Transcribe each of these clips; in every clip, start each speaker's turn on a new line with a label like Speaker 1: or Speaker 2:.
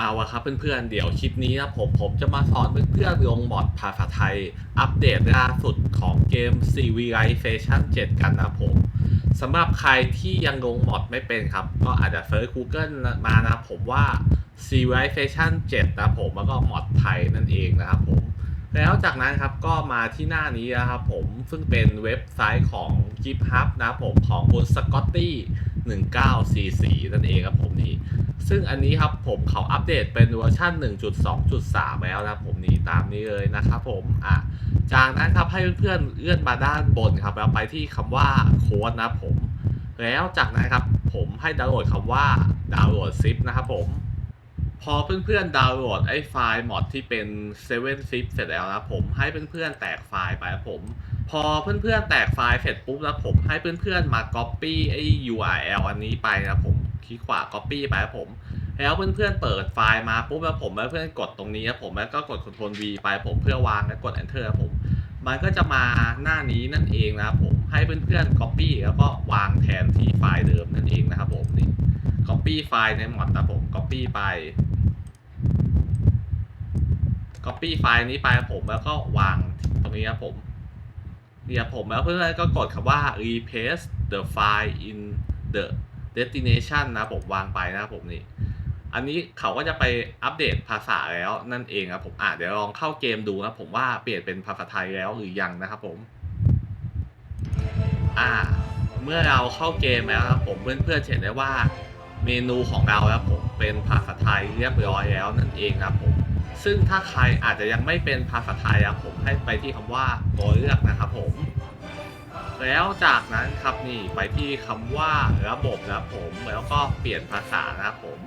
Speaker 1: เอาละครับเพื่อนๆ เดี๋ยวคลิปนี้นะผมผมจะมาสอนเพื่อนๆลงมอดภาษาไทย อัปเดตล่าสุดของเกม Civilization 7 กันนะผมสำหรับใครที่ยังลงมอดไม่เป็นครับ ก็อาจจะเซิร์ช Google มานะผมว่า Civilization 7 นะผมแล้วก็มอดไทยนั่นเองนะครับผม แล้วจากนั้นครับก็มาที่หน้านี้นะครับผมซึ่งเป็นเว็บไซต์ของ GitHub นะครับผมของคุณสกอตตี้ 1944 นั่นเองครับผมนี่ซึ่งอันนี้ครับผมเขาอัปเดตเป็นเวอร์ชัน1.2.3 แล้วนะผมนี่ตามนี้เลยนะครับผมอะจากนั้นครับให้เพื่อนๆเลื่อนมาด้านบนครับแล้วไปที่คำว่าโค้ดนะผม แล้วจากนั้นครับผมให้ดาวน์โหลดคำว่าดาวน์โหลดซิปนะครับผม พอเพื่อนๆดาวน์โหลดไอ้ไฟล์มอดที่เป็น7 zip เสร็จแล้วนะผมให้เพื่อนๆแตกไฟล์ไปผม พอเพื่อนๆแตกไฟล์เสร็จปุ๊บแล้วผมให้เพื่อนๆมา copy ไอ้ URL อันนี้ไปนะผมคลิกขวา copy ไปผม แล้วเพื่อนๆเปิดไฟล์มาปุ๊บแล้วผมแล้วเพื่อนกดตรงนี้ครับผมแล้วก็กด Ctrl V ไปผมเพื่อวางแล้วกด Enter ครับผมมันก็จะมาหน้านี้นั่นเองนะครับผมให้เพื่อนๆ copy แล้วก็วางแทนที่ไฟล์เดิมนั่นเองนะครับผมนี่ copy ไฟล์ในหมอดนะผม copy ไป copy ไฟล์นี้ไปครับผมแล้วก็วางตรงนี้ครับผมเนี่ยครับผมแล้วเพื่อนๆก็กดคำว่า replace the file in the destination นะผมวางไปนะผมนี่ อันนี้เขาก็จะไปอัปเดตภาษาแล้วนั่นเองครับผมอะเดี๋ยวลองเข้าเกมดูนะผมว่าเปลี่ยนเป็นภาษาไทยแล้วหรือยังนะครับผม อ่า เมื่อเราเข้าเกมแล้วครับผมเพื่อนๆเห็นได้ว่าเมนูของเราครับผมเป็นภาษาไทยเรียบร้อยแล้วนั่นเองครับผม ซึ่งถ้าใครอาจจะยังไม่เป็นภาษาไทยครับผมให้ไปที่คำว่าตัวเลือกนะครับผม แล้วจากนั้นครับนี่ไปที่คำว่าระบบนะครับผมแล้วก็เปลี่ยนภาษานะครับผม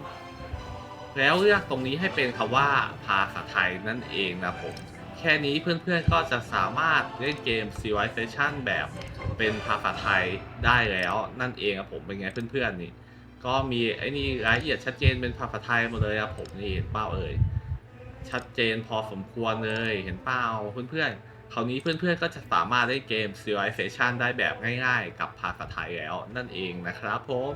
Speaker 1: แล้วเลือกตรงนี้ให้เป็นคำว่าภาษาไทยนั่นเองนะครับผม แค่นี้เพื่อนๆก็จะสามารถเล่นเกม Civilization แบบเป็นภาษาไทยได้แล้วนั่นเองครับผมเป็นไงเพื่อนๆนี่ก็มีไอ้นี่รายละเอียดชัดเจนเป็นภาษาไทยหมดเลยครับผมนี่เป้าเอ่ย ชัดเจนพอสมควรเลยเห็นเป้าเพื่อนๆคราวนี้เพื่อนๆก็จะสามารถเล่นเกม Civilization ได้แบบง่ายๆ กับภาษาไทยแล้วนั่นเองนะครับผม